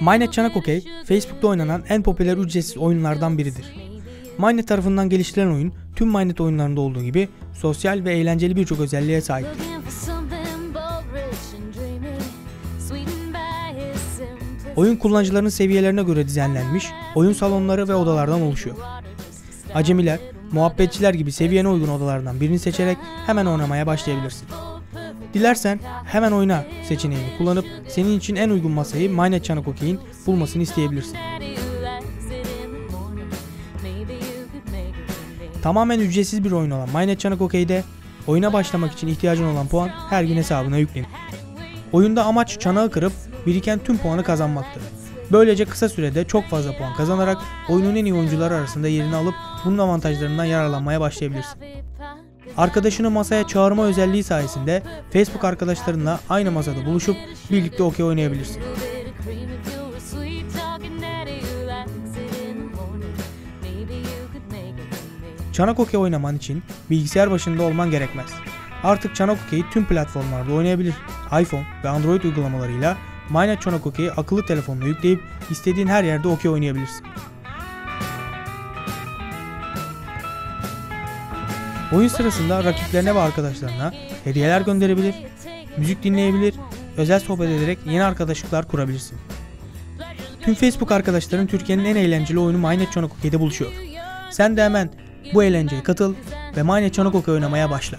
Mynet Çanak Okey, Facebook'ta oynanan en popüler ücretsiz oyunlardan biridir. Mynet tarafından geliştirilen oyun, tüm Mynet oyunlarında olduğu gibi sosyal ve eğlenceli birçok özelliğe sahip. Looking for something bold, rich and dreamy, sweetened by his simplicity. Oyun kullanıcıların seviyelerine göre düzenlenmiş, oyun salonları ve odalardan oluşuyor. Acemiler, muhabbetçiler gibi seviyene uygun odalardan birini seçerek hemen oynamaya başlayabilirsin. Dilersen hemen oyna seçeneğini kullanıp senin için en uygun masayı Mynet Çanak Okey'in bulmasını isteyebilirsin. Tamamen ücretsiz bir oyun olan Mynet Çanak Okey'de oyuna başlamak için ihtiyacın olan puan her gün hesabına yüklenir. Oyunda amaç çanağı kırıp biriken tüm puanı kazanmaktır. Böylece kısa sürede çok fazla puan kazanarak oyunun en iyi oyuncuları arasında yerini alıp bunun avantajlarından yararlanmaya başlayabilirsin. Arkadaşını masaya çağırma özelliği sayesinde Facebook arkadaşlarınla aynı masada buluşup birlikte okey oynayabilirsin. Çanak okey oynaman için bilgisayar başında olman gerekmez. Artık Çanak okeyi tüm platformlarda oynayabilir. iPhone ve Android uygulamalarıyla Mynet Çanak okeyi akıllı telefonuna yükleyip istediğin her yerde okey oynayabilirsin. Oyun sırasında rakiplerine ve arkadaşlarına hediyeler gönderebilir, müzik dinleyebilir, özel sohbet ederek yeni arkadaşlıklar kurabilirsin. Tüm Facebook arkadaşların Türkiye'nin en eğlenceli oyunu Mynet Çanak Okey'de buluşuyor. Sen de hemen bu eğlenceye katıl ve Mynet Çanak Okey oynamaya başla.